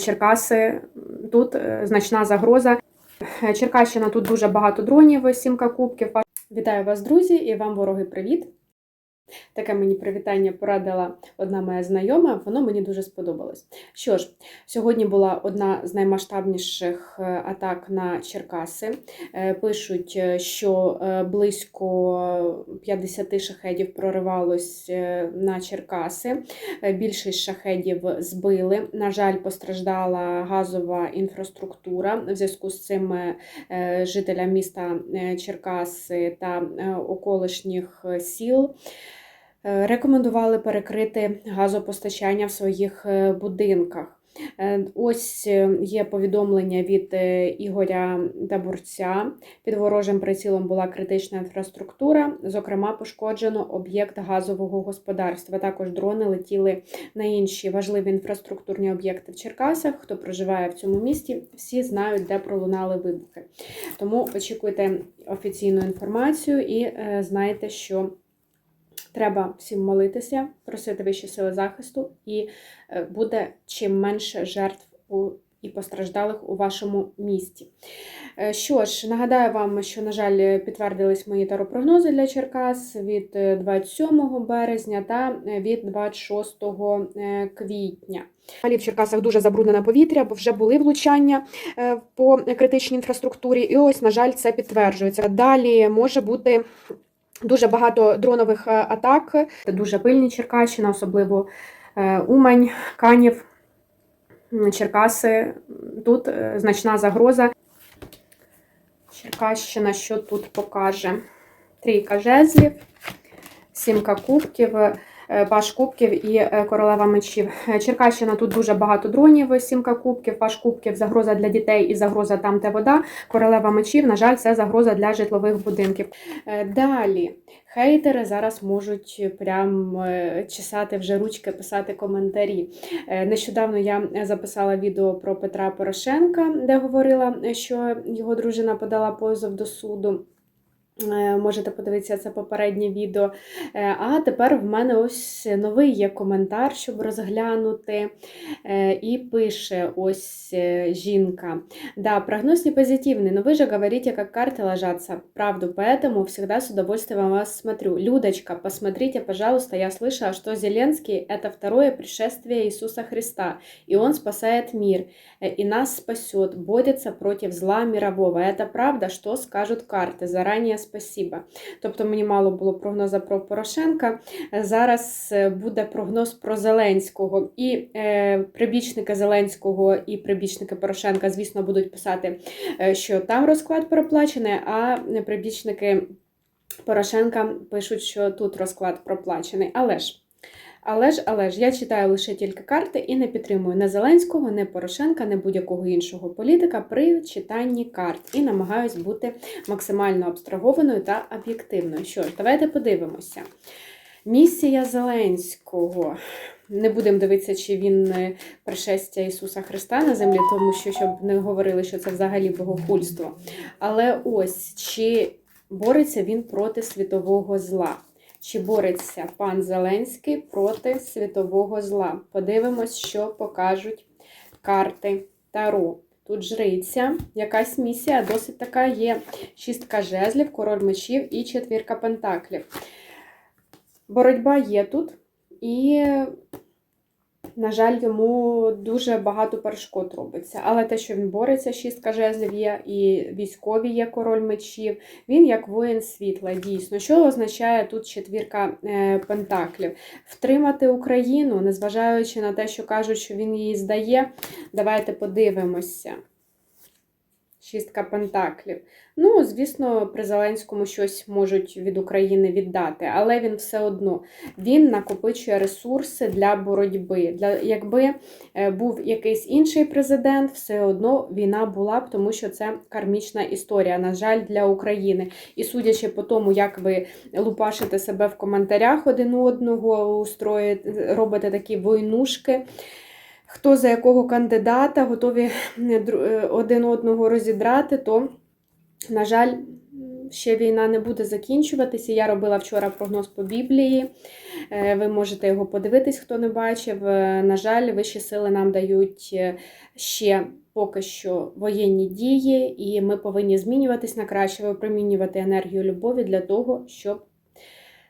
Черкаси тут е, значна загроза. Черкащина тут дуже багато дронів, сімка кубків. Вітаю вас, друзі, і вам вороги привіт! Таке мені привітання порадила одна моя знайома, воно мені дуже сподобалось. Що ж, сьогодні була одна з наймасштабніших е, атак на Черкаси. Е, Пишуть, е, що близько 50 шахедів проривалось на Черкаси. Більшість шахедів збили. На жаль, постраждала газова інфраструктура. В зв'язку з цим жителям міста Черкаси та околишніх сіл. Е, Рекомендували перекрити газопостачання в своїх е, будинках. Е, Ось є повідомлення від Ігоря Табурця. Під ворожим прицілом була критична інфраструктура, зокрема, пошкоджено об'єкт газового господарства. Також дрони летіли на інші важливі інфраструктурні об'єкти в Черкасах. Хто проживає в цьому місті, всі знають, де пролунали вибухи. Тому очікуйте офіційну інформацію і знайте, що треба всім молитися, просити вищі сили захисту, і е, буде чим менше жертв у, і постраждалих у вашому місті. Е, Що ж, нагадаю вам, що, на жаль, підтвердились мої таропрогнози для Черкас від е, 27 березня та е, від 26 е, квітня. Далі в Черкасах дуже забруднене повітря, бо вже були влучання е, по критичній інфраструктурі, і ось, на жаль, це підтверджується. Далі може бути Дуже багато дронових е, атак. Це дуже пильні Черкащина, особливо е, Умань, Канів, Черкаси. Тут е, значна загроза. Черкащина, що тут покаже? Трійка жезлів, сімка кубків, паш кубків і е, королева мечів. Е, Черкащина тут дуже багато дронів, сімка кубків, паш кубків, загроза для дітей і загроза там, де вода. Королева мечів, на жаль, це загроза для житлових будинків. Е, Далі. Хейтери зараз можуть прям е, чесати вже ручки, писати коментарі. Е, Нещодавно я записала відео про Петра Порошенка, де говорила, що його дружина подала позов до суду. Е, Можете подивитися це попереднє відео. Е, А тепер в мене ось новий є коментар, щоб розглянути. Е, І пише ось е, жінка. Да, прогноз не позитивный, но вы же говорите, как карты ложатся. Правду, поэтому всегда с удовольствием вас смотрю. Людочка, посмотрите, пожалуйста, я слышала, что Зеленский – это второе пришествие Иисуса Христа, и он спасает мир, э, и нас спасет, борется против зла мирового. Это правда, что скажут карты? Заранее спасибо. Тобто мені мало було прогноза про Порошенка. Е, Зараз е, буде прогноз про Зеленського. І е, прибічники Зеленського і прибічники Порошенка, звісно, будуть писати, е, що там розклад проплачений, а прибічники Порошенка пишуть, що тут розклад проплачений. Але ж. Але ж, але ж, я читаю лише тільки карти і не підтримую не Зеленського, не Порошенка, не будь-якого іншого політика при читанні карт і намагаюсь бути максимально абстрагованою та об'єктивною. Що ж, давайте подивимося. Місія Зеленського. Не будемо дивитися, чи він е, пришестя Ісуса Христа на землі, тому що щоб не говорили, що це взагалі богохульство. Але ось чи бореться він проти світового зла? Чи бореться пан Зеленський проти світового зла? Подивимось, що покажуть карти Таро. Тут жриця, якась місія досить така є. Шістка жезлів, король мечів і четвірка пентаклів. Боротьба є тут, і, на жаль, йому дуже багато перешкод робиться. Але те, що він бореться, шістка жезлів є, і військові є король мечів, він як воїн світла, дійсно. Що означає тут четвірка е, пентаклів? Втримати Україну, незважаючи на те, що кажуть, що він її здає. Давайте подивимося. Шістка пентаклів. Ну, звісно, при Зеленському щось можуть від України віддати, але він все одно він накопичує ресурси для боротьби. Для, Якби е, був якийсь інший президент, все одно війна була б, тому що це кармічна історія, на жаль, для України. І судячи по тому, як ви лупашите себе в коментарях один одного, устроїте, робите такі войнушки. Хто за якого кандидата готові е, е, один одного розідрати, то, на жаль, ще війна не буде закінчуватися. Я робила вчора прогноз по Біблії. Е, Ви можете його подивитись, хто не бачив. На жаль, вищі сили нам дають ще поки що воєнні дії, і ми повинні змінюватись на краще, випромінювати енергію любові для того, щоб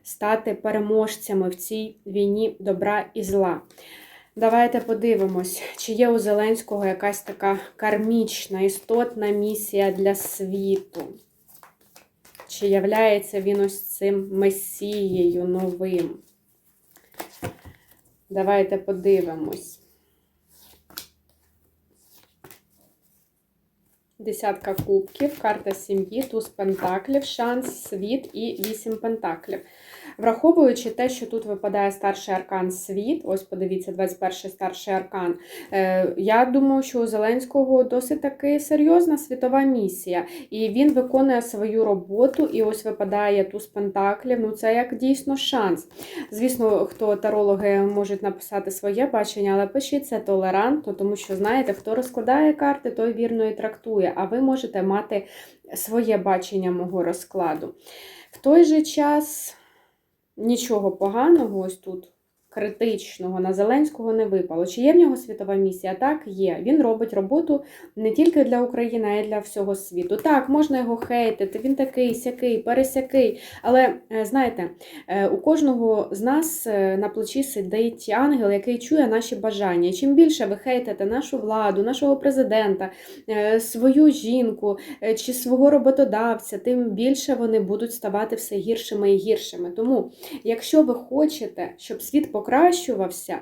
стати переможцями в цій війні добра і зла. Давайте подивимось, чи є у Зеленського якась така кармічна, істотна місія для світу. Чи являється він ось цим месією новим? Давайте подивимось. Десятка кубків, карта сім'ї, туз пентаклів, шанс, світ і вісім пентаклів. Враховуючи те, що тут випадає старший аркан світ, ось подивіться, 21-й старший аркан. Е, Я думаю, що у Зеленського досить таки серйозна світова місія, і він виконує свою роботу, і ось випадає туз пентаклів. Ну це як дійсно шанс. Звісно, хто тарологи можуть написати своє бачення, але пишіть це толерантно, тому що знаєте, хто розкладає карти, той вірно і трактує. А ви можете мати своє бачення мого розкладу. В той же час нічого поганого ось тут. Критичного на Зеленського не випало. Чи є в нього світова місія? Так, є. Він робить роботу не тільки для України, а й для всього світу. Так, можна його хейтити, він такий, сякий, пересякий. Але е, знаєте, е, у кожного з нас е, на плечі сидить ангел, який чує наші бажання. Чим більше ви хейтите нашу владу, нашого президента, свою жінку чи свого роботодавця, тим більше вони будуть ставати все гіршими і гіршими. Тому, якщо ви хочете, щоб світ покращувався,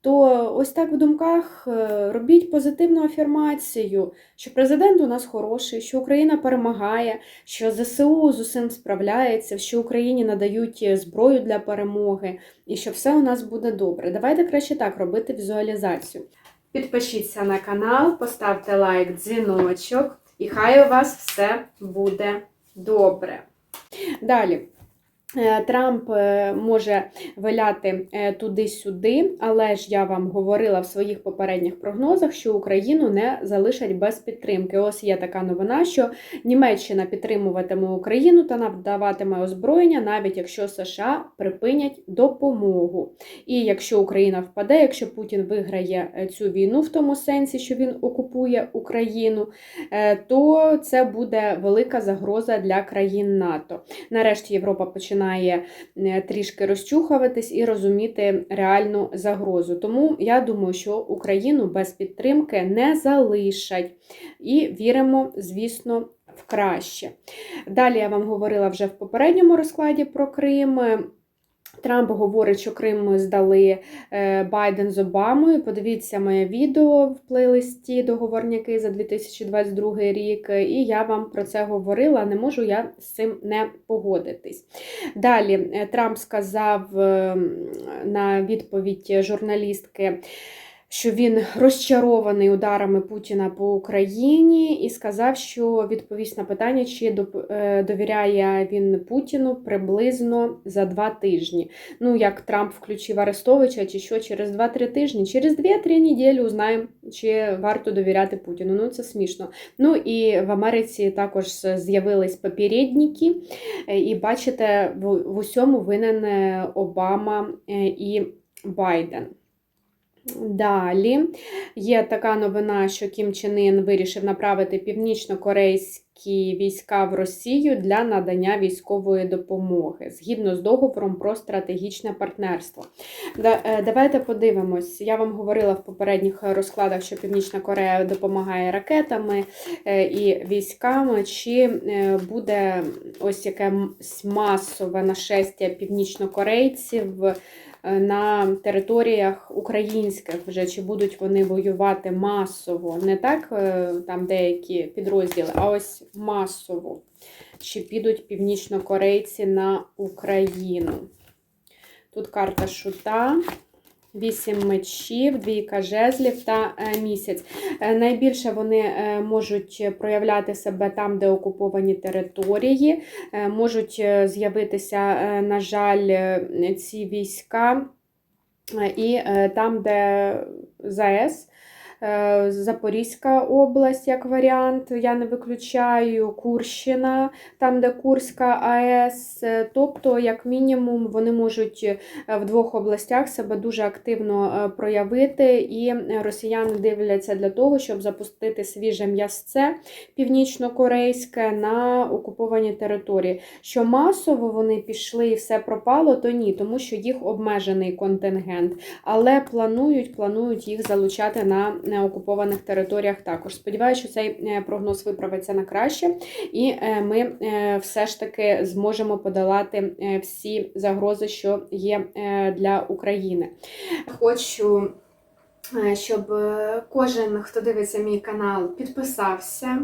то ось так в думках е, робіть позитивну афірмацію, що президент у нас хороший, що Україна перемагає, що ЗСУ з усім справляється, що Україні надають зброю для перемоги і що все у нас буде добре. Давайте краще так робити візуалізацію. Підпишіться на канал, поставте лайк, дзвіночок, і хай у вас все буде добре. Далі. Е, Трамп е, може виляти е, туди-сюди, але ж я вам говорила в своїх попередніх прогнозах, що Україну не залишать без підтримки. Ось є така новина, що Німеччина підтримуватиме Україну та надаватиме озброєння, навіть якщо США припинять допомогу. І якщо Україна впаде, якщо Путін виграє цю війну в тому сенсі, що він окупує Україну, то це буде велика загроза для країн НАТО. Нарешті Європа починає починає е, трішки розчухуватись і розуміти реальну загрозу. Тому я думаю, що Україну без підтримки не залишать. І віримо, звісно, в краще. Далі я вам говорила вже в попередньому розкладі про Крим. Трамп говорить, що Крим ми здали е, Байден з Обамою. Подивіться моє відео в плейлисті Договорняки за 2022 рік, і я вам про це говорила. Не можу я з цим не погодитись. Далі е, Трамп сказав е, на відповідь журналістки що він розчарований ударами Путіна по Україні і сказав, що відповість на питання, чи е, довіряє він Путіну приблизно за два тижні. Ну, як Трамп включив Арестовича, чи що через 2-3 тижні, через 2-3 неділі узнаємо, чи варто довіряти Путіну. Ну, це смішно. Ну і в Америці також з'явились попередники, е, і бачите, в усьому винен е, Обама і Байден. Далі є така новина, що Кім Чен Ін вирішив направити північно-корейські війська в Росію для надання військової допомоги згідно з договором про стратегічне партнерство. Е, давайте подивимось. Я вам говорила в попередніх розкладах, що Північна Корея допомагає ракетами е, і військами. Чи е, буде ось якесь масове нашестя північнокорейців? Е, на територіях українських вже чи будуть вони воювати масово, не так е, там деякі підрозділи, а ось масово. Чи підуть північнокорейці на Україну? Тут карта шута. Вісім мечів, двійка жезлів та е, місяць. Е, найбільше вони е, можуть проявляти себе там, де окуповані території, можуть з'явитися, на жаль, ці війська і там, де ЗАЕС. Е, Запорізька область як варіант, я не виключаю Курщина, там, де Курська АЕС. Е, Тобто, як мінімум, вони можуть е, в двох областях себе дуже активно проявити, і росіяни дивляться для того, щоб запустити свіже м'ясце північно-корейське на окуповані території. Що масово вони пішли і все пропало, то ні, тому що їх обмежений контингент. Але планують, планують їх залучати на на окупованих територіях також. Сподіваюся, що цей е, прогноз виправиться на краще, і е, ми е, все ж таки зможемо подолати всі загрози, що є для України. Хочу. Щоб кожен, хто дивиться мій канал, підписався,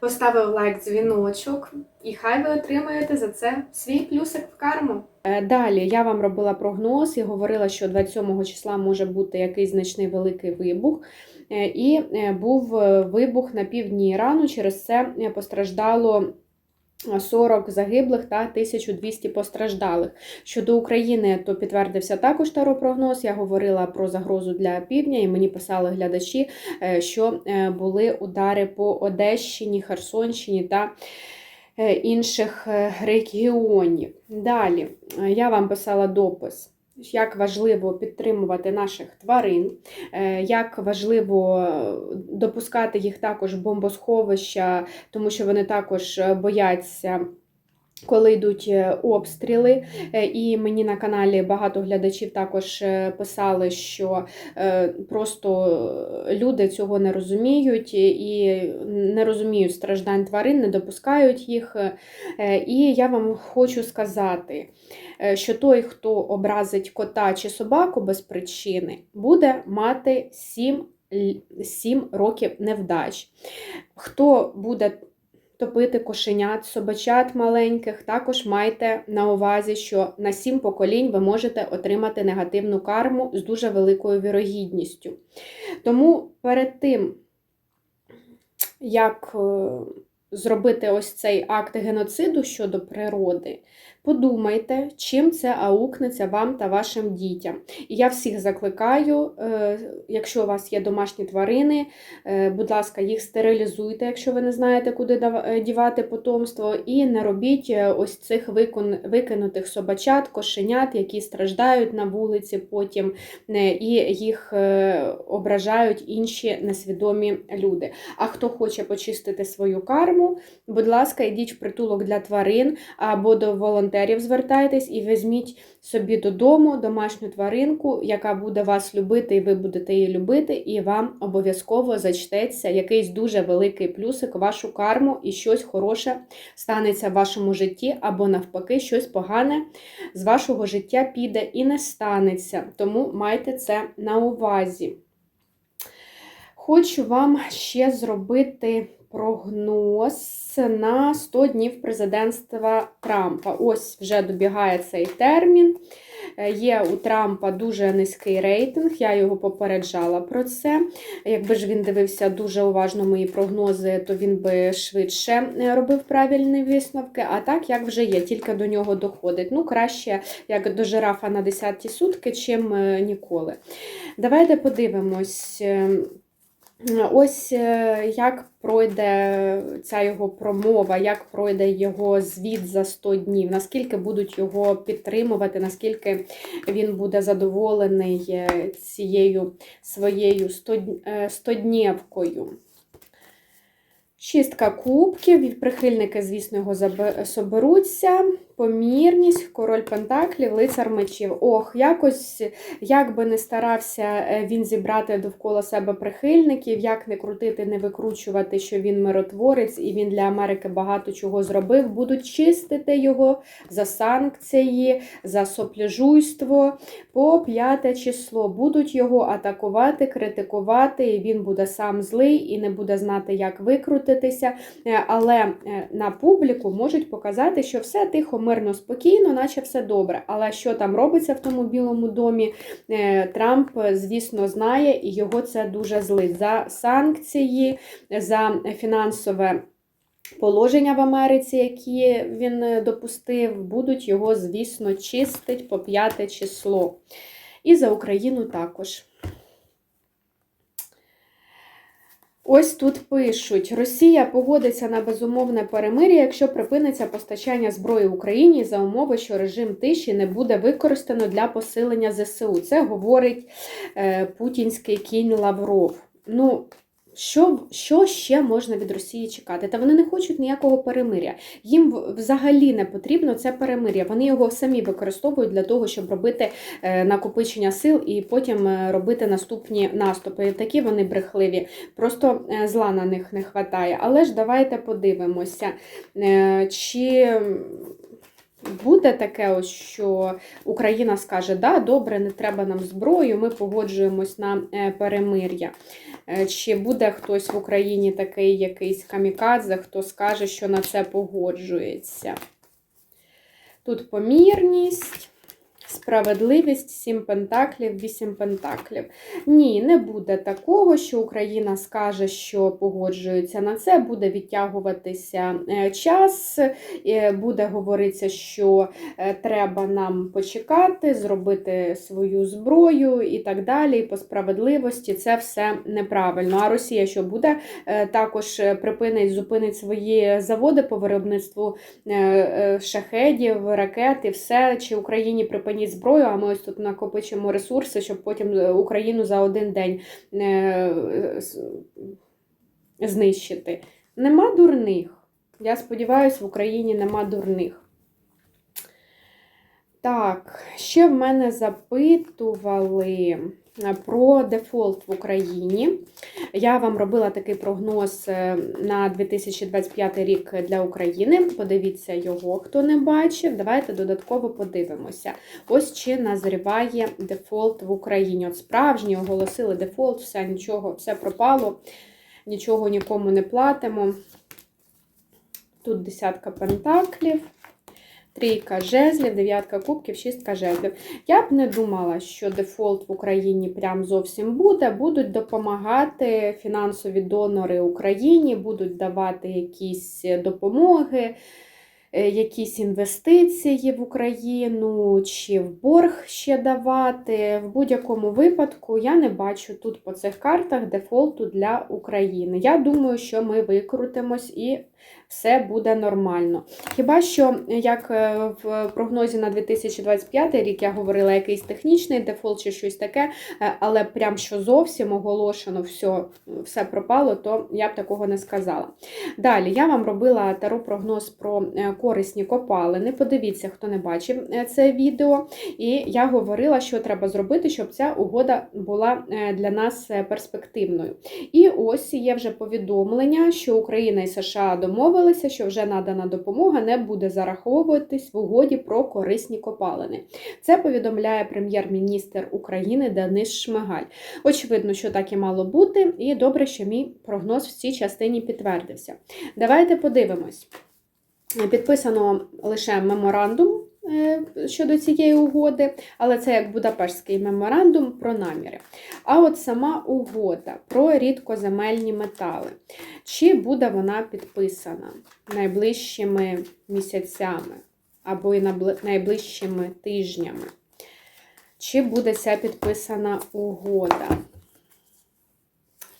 поставив лайк, дзвіночок, і хай ви отримаєте за це свій плюсик в карму. Далі я вам робила прогноз і говорила, що 27 числа може бути якийсь значний великий вибух. Е, І е, був е, вибух на півдні Ірану. Через це постраждало 40 загиблих та 1200 постраждалих. Щодо України, то підтвердився також таропрогноз. Я говорила про загрозу для півдня, і мені писали глядачі, що були удари по Одещині, Херсонщині та інших регіонів. Далі я вам писала допис. Як важливо підтримувати наших тварин, е, як важливо е, допускати їх також в бомбосховища, тому що вони також е, бояться. Коли йдуть е, обстріли, Е, і мені на каналі багато глядачів також е, писали, що просто люди цього не розуміють і не розуміють страждань тварин, не допускають їх. І я вам хочу сказати, що той, хто образить кота чи собаку без причини, буде мати 7, 7 років невдач. Хто буде топити кошенят, собачат маленьких, також майте на увазі, що на сім поколінь ви можете отримати негативну карму з дуже великою вірогідністю. Тому перед тим, як е, зробити ось цей акт геноциду щодо природи, подумайте, чим це аукнеться вам та вашим дітям. І я всіх закликаю, е, якщо у вас є домашні тварини, е, будь ласка, їх стерилізуйте, якщо ви не знаєте, куди е, дівати потомство, і не робіть ось цих викинутих собачат, кошенят, які страждають на вулиці потім, і їх ображають інші несвідомі люди. А хто хоче почистити свою карму, будь ласка, йдіть в притулок для тварин або до волонтерів звертайтесь і візьміть собі додому домашню тваринку, яка буде вас любити, і ви будете її любити, і вам обов'язково зачтеться якийсь дуже великий плюсик вашу карму, і щось хороше станеться в вашому житті, або навпаки, щось погане з вашого життя піде і не станеться. Тому майте це на увазі. Хочу вам ще зробити прогноз на 100 днів президентства Трампа. Ось вже добігає цей термін. Е, Є у Трампа дуже низький рейтинг, я його попереджала про це. Якби ж він дивився дуже уважно мої прогнози, то він би швидше е, робив правильні висновки. А так, як вже є, тільки до нього доходить. Ну, краще, як до жирафа на 10-ті сутки, чим е, ніколи. Давайте подивимось. Ось е, як пройде ця його промова, як пройде його звіт за 100 днів, наскільки будуть його підтримувати, наскільки він буде задоволений е, цією своєю 100 е, 100-днівкою. Шістка кубків, прихильники, звісно, його соберуться. Помірність, король пентаклів, лицар мечів. Ох, якось, як би не старався е, він зібрати довкола себе прихильників, як не крутити, не викручувати, що він миротворець і він для Америки багато чого зробив, будуть чистити його за санкції, за сопляжуйство по п'яте число. Будуть його атакувати, критикувати, і він буде сам злий і не буде знати, як викрутитися. Е, Але е, на публіку можуть показати, що все тихо, мирно, спокійно, наче все добре. Але що там робиться в тому білому домі, е, Трамп, звісно, знає, і його це дуже злить. За санкції, за фінансове. Положення в Америці, які він допустив, будуть його, звісно, чистить по п'яте число. І за Україну також. Ось тут пишуть: Росія погодиться на безумовне перемир'я, якщо припиниться постачання зброї Україні за умови, що режим тиші не буде використано для посилення ЗСУ. Це говорить е, путінський кінь Лавров. Ну, що, що ще можна від Росії чекати? Та вони не хочуть ніякого перемиря. Їм взагалі не потрібно це перемиря. Вони його самі використовують для того, щоб робити е, накопичення сил і потім е, робити наступні наступи. Такі вони брехливі. Просто е, зла на них не вистачає. Але ж давайте подивимося, чи буде таке, ось, що Україна скаже, да, добре, не треба нам зброю, ми погоджуємось на е, перемир'я. Е, Чи буде хтось в Україні такий якийсь камікадзе, хто скаже, що на це погоджується? Тут помірність, справедливість, сім пентаклів, вісім пентаклів. Ні, не буде такого, що Україна скаже, що погоджується на це, буде відтягуватися е, час, е, буде говоритися, що е, треба нам почекати, зробити свою зброю і так далі. І по справедливості це все неправильно. А Росія що буде також припинить, зупинить свої заводи по виробництву шахедів, ракет і все, чи Україні припиніть зброю, а ми ось тут накопичимо ресурси, щоб потім е, Україну за один день е, знищити. Нема дурних. Я сподіваюся, в Україні нема дурних. Так, ще в мене запитували е, про дефолт в Україні. Я вам робила такий прогноз е, на 2025 рік для України. Подивіться його, хто не бачив. Давайте додатково подивимося. Ось чи назріває дефолт в Україні. От справжні оголосили дефолт, все нічого, все пропало, нічого нікому не платимо. Тут десятка пентаклів. Трійка жезлів, дев'ятка кубків, шістка жезлів. Я б не думала, що дефолт в Україні прям зовсім буде. Будуть допомагати фінансові донори Україні, будуть давати якісь допомоги, е, якісь інвестиції в Україну чи в борг ще давати. В будь-якому випадку я не бачу тут по цих картах дефолту для України. Я думаю, що ми викрутимось і все буде нормально. Хіба що, як е, в прогнозі на 2025 рік я говорила якийсь технічний дефолт чи щось таке, е, але прям що зовсім оголошено, все, все пропало, то я б такого не сказала. Далі я вам робила таро прогноз про е, корисні копалини. Подивіться, хто не бачив це відео. І я говорила, що треба зробити, щоб ця угода була для нас перспективною. І ось є вже повідомлення, що Україна і США домовилися, що вже надана допомога не буде зараховуватись в угоді про корисні копалини. Це повідомляє прем'єр-міністр України Денис Шмигаль. Очевидно, що так і мало бути, і добре, що мій прогноз в цій частині підтвердився. Давайте подивимось. Підписано лише меморандум щодо цієї угоди, але це як Будапештський меморандум про наміри. А от сама угода про рідкоземельні метали. Чи буде вона підписана найближчими місяцями або й найближчими тижнями? Чи буде ця підписана угода?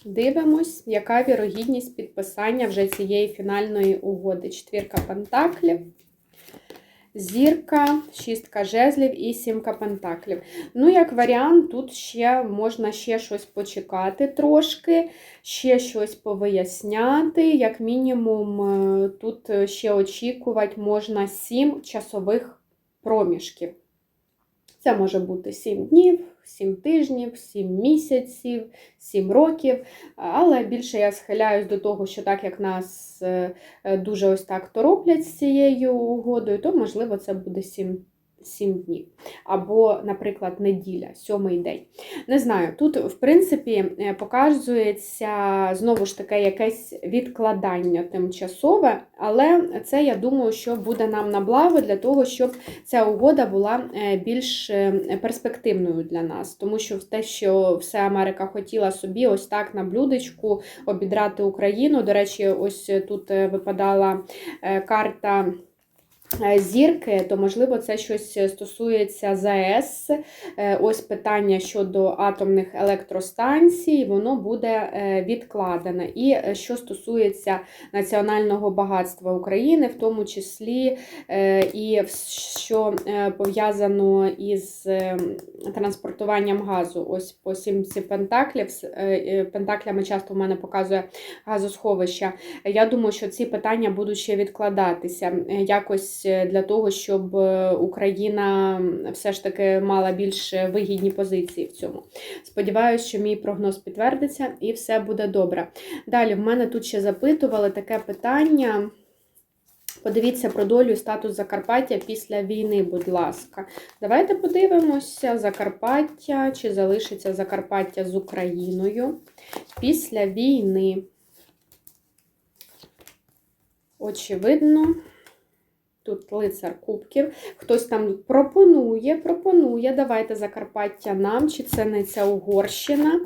Дивимось, яка вірогідність підписання вже цієї фінальної угоди. Четвірка пентаклів, зірка, шістка жезлів і сімка пентаклів. Ну, як варіант, тут ще можна ще щось почекати трошки, ще щось повиясняти. Як мінімум, е, тут ще очікувати можна 7 часових проміжків. Це може бути 7 днів, 7 тижнів, 7 місяців, 7 років. Але більше я схиляюсь до того, що так як нас е, е, дуже ось так тороплять з цією угодою, то можливо це буде 7, 7 днів. Або, наприклад, неділя, сьомий день. Не знаю, тут, в принципі, е, показується знову ж таки якесь відкладання тимчасове, але це, я думаю, що буде нам на благо для того, щоб ця угода була е, більш е, перспективною для нас. Тому що те, що все Америка хотіла собі ось так на блюдечку обідрати Україну. До речі, ось тут випадала карта. Е, зірки, то можливо це щось стосується ЗАЕС. Е, Ось питання щодо атомних електростанцій, воно буде е, відкладене. І е, що стосується національного багатства України, в тому числі е, і що е, пов'язано із е, транспортуванням газу. Ось по сімці пентаклів, е, е, пентаклями часто в мене показує газосховища. Я думаю, що ці питання будуть ще відкладатися е, якось е, для того, щоб е, Україна все ж таки мала більш вигідні позиції в цьому. Сподіваюсь, що мій прогноз підтвердиться і все буде добре. Далі в мене тут ще запитували таке питання. Подивіться про долю статус Закарпаття після війни, будь ласка. Давайте подивимося, Закарпаття, чи залишиться Закарпаття з Україною після війни. Очевидно, тут лицар кубків. Хтось там пропонує, пропонує, давайте Закарпаття нам, чи це не ця Угорщина.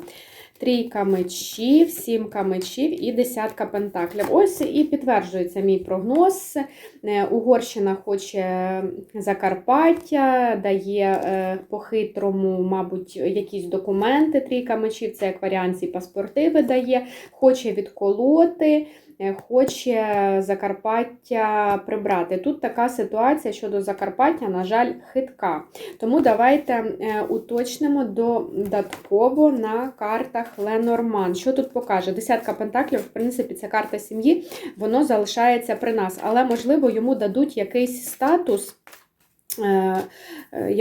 Трійка мечів, сімка мечів і десятка пентаклів. Ось і підтверджується мій прогноз. Е, Угорщина хоче Закарпаття, дає е, по-хитрому, мабуть, якісь документи. Трійка мечів, це як варіант ці паспорти видає, хоче відколоти. Е, Хоче Закарпаття прибрати. Тут така ситуація щодо Закарпаття, на жаль, хитка. Тому давайте е, уточнимо додатково на картах Ленорман. Що тут покаже? Десятка пентаклів, в принципі, це карта сім'ї, воно залишається при нас, але, можливо, йому дадуть якийсь статус. Е, е,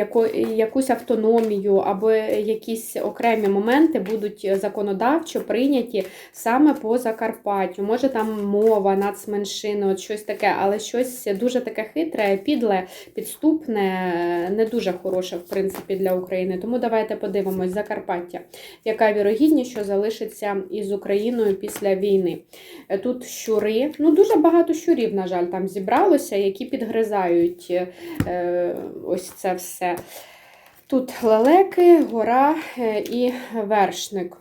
Якусь автономію або якісь окремі моменти будуть законодавчо прийняті саме по Закарпаттю. Може там мова, нацменшини, от щось таке, але щось дуже таке хитре, підле, підступне, не дуже хороше, в принципі, для України. Тому давайте подивимось Закарпаття. Яка вірогідність, що залишиться із Україною після війни? Е, Тут щури, ну дуже багато щурів, на жаль, там зібралося, які підгризають ось це все. Тут лелеки, гора е, і вершник.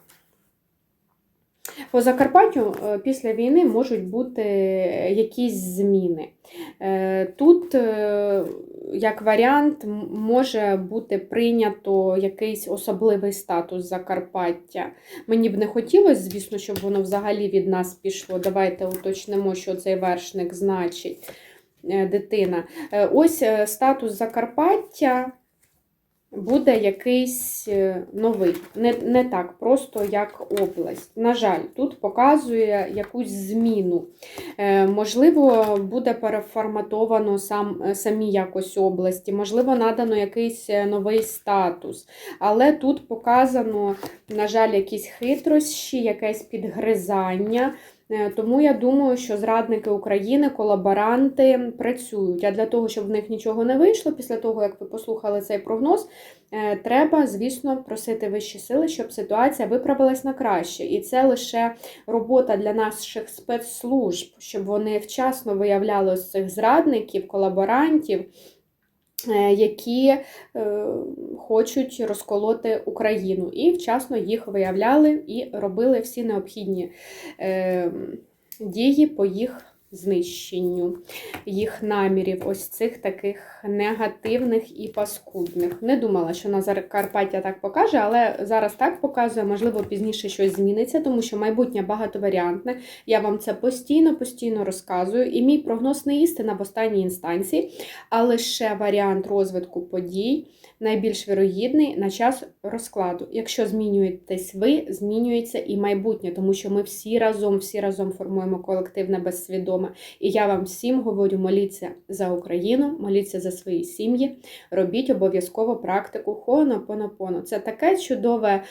По Закарпаттю е, після війни можуть бути якісь зміни. Е, Тут, як варіант, може бути прийнято якийсь особливий статус Закарпаття. Мені б не хотілося, звісно, щоб воно взагалі від нас пішло. Давайте уточнимо, що цей вершник значить дитина. Е, Ось е, статус Закарпаття буде якийсь е, новий. Не, не так просто, як область. На жаль, тут показує якусь зміну. Е, Можливо, буде переформатовано сам, е, самі якось області, можливо, надано якийсь е, новий статус. Але тут показано, на жаль, якісь хитрощі, якесь підгризання. Е, Тому я думаю, що зрадники України, колаборанти працюють. А для того, щоб в них нічого не вийшло, після того, як ви послухали цей прогноз, е, треба, звісно, просити вищі сили, щоб ситуація виправилась на краще. І це лише робота для наших спецслужб, щоб вони вчасно виявляли ось цих зрадників, колаборантів. Е, Які е, хочуть розколоти Україну, і вчасно їх виявляли і робили всі необхідні е, дії по їх знищенню, їх намірів, ось цих таких негативних і паскудних. Не думала, що на Закарпаття так покаже, але зараз так показує, можливо, пізніше щось зміниться, тому що майбутнє багатоваріантне. Я вам це постійно, постійно розказую. І мій прогноз не істина в останній інстанції, а лише варіант розвитку подій, найбільш вірогідний на час розкладу. Якщо змінюєтесь ви, змінюється і майбутнє, тому що ми всі разом, всі разом формуємо колективне безсвідоме. І я вам всім говорю: моліться за Україну, моліться за свої сім'ї, робіть обов'язково практику Хо'онопонопоно. Це таке чудове.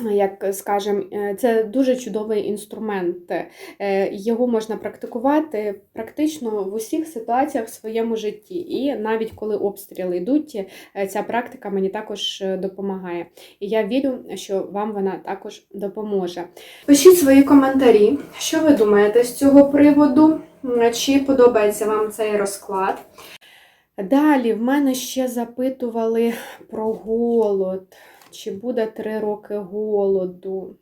Як скажем, е, це дуже чудовий інструмент. Е, Його можна практикувати практично в усіх ситуаціях в своєму житті. І навіть коли обстріли йдуть, е, ця практика мені також допомагає. І я вірю, що вам вона також допоможе. Пишіть свої коментарі, що ви думаєте з цього приводу, чи подобається вам цей розклад. Далі в мене ще запитували про голод. Чи буде три роки голоду?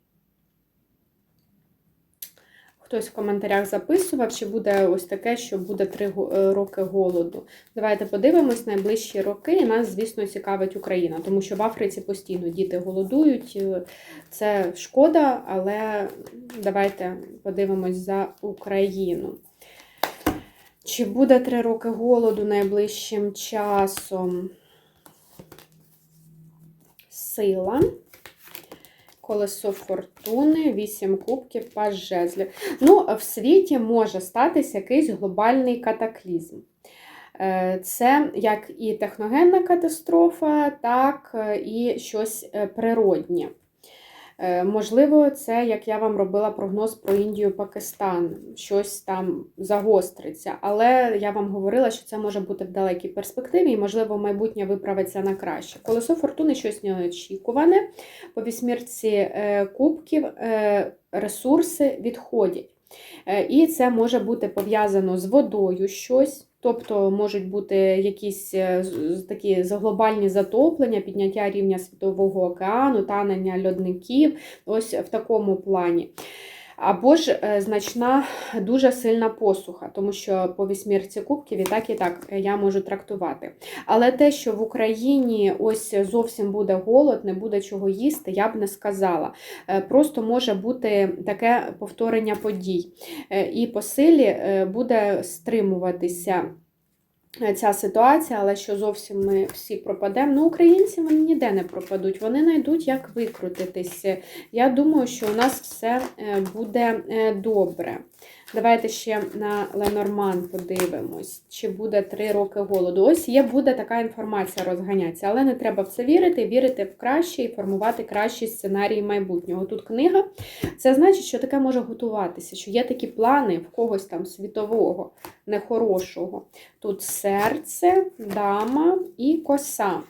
Хтось в коментарях записував, чи буде ось таке, що буде 3 роки голоду. Давайте подивимось найближчі роки. І нас, звісно, цікавить Україна, тому що в Африці постійно діти голодують. Е, Це шкода, але давайте подивимось за Україну. Чи буде 3 роки голоду найближчим часом? Сила. Колесо фортуни, 8 кубків, паж жезлів. Ну, в світі може статися якийсь глобальний катаклізм. Е, Це як і техногенна катастрофа, так е, і щось е, природнє. Е, Можливо, це, як я вам робила прогноз про Індію, Пакистан, щось там загостриться. Але я вам говорила, що це може бути в далекій перспективі, і, можливо, майбутнє виправиться на краще. Колесо фортуни щось неочікуване. По вісьмірці е, кубків е, ресурси відходять. Е, І це може бути пов'язано з водою щось. Тобто можуть бути якісь е, такі глобальні затоплення, підняття рівня світового океану, танення льодників, ось в такому плані. Або ж е, значна дуже сильна посуха, тому що по вісьмірці кубків і так і так я можу трактувати. Але те, що в Україні ось зовсім буде голод, не буде чого їсти, я б не сказала. Е, Просто може бути таке повторення подій. Е, І по силі е, буде стримуватися е, ця ситуація, але що зовсім ми всі пропадемо. Ну, українці вони ніде не пропадуть, вони знайдуть, як викрутитися. Я думаю, що у нас все е, буде е, добре. Давайте ще на Ленорман подивимось, чи буде 3 роки голоду. Ось є, буде така інформація розганятися, але не треба в це вірити, вірити в краще і формувати кращий сценарій майбутнього. Тут книга. Це значить, що таке може готуватися, що є такі плани в когось там світового, нехорошого. Тут серце, дама і коса.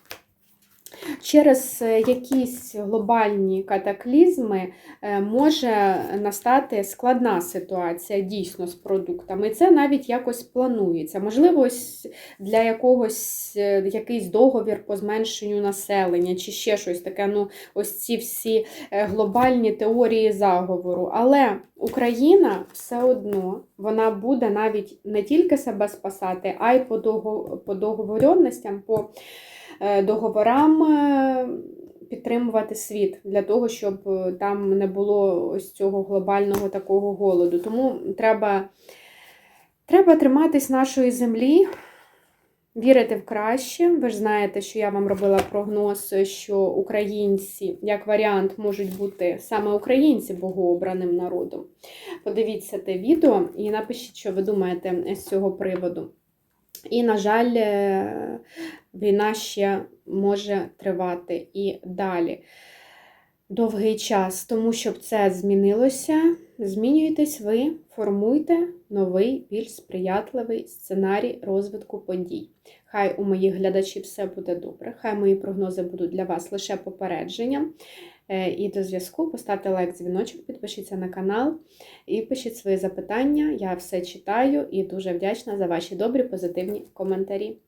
Через е, якісь глобальні катаклізми е, може настати складна ситуація дійсно з продуктами. І це навіть якось планується. Можливо, для якогось е, якийсь договір по зменшенню населення чи ще щось таке. Ну, ось ці всі глобальні теорії заговору. Але Україна все одно вона буде навіть не тільки себе спасати, а й по дого- договоренностям, по договорам е, підтримувати світ для того, щоб е, там не було ось цього глобального такого голоду. Тому треба, треба триматись нашої землі. Вірити в краще. Ви ж знаєте, що я вам робила прогноз, що українці, як варіант, можуть бути саме українці богообраним народом. Подивіться те відео і напишіть, що ви думаєте з цього приводу. І, на жаль, е, війна ще може тривати і далі довгий час. Тому щоб це змінилося, змінюйтесь ви, формуйте новий, більш сприятливий сценарій розвитку подій. Хай у моїх глядачів все буде добре, хай мої прогнози будуть для вас лише попередженням. Е, І до зв'язку поставте лайк, дзвіночок, підпишіться на канал і пишіть свої запитання. Я все читаю і дуже вдячна за ваші добрі позитивні коментарі.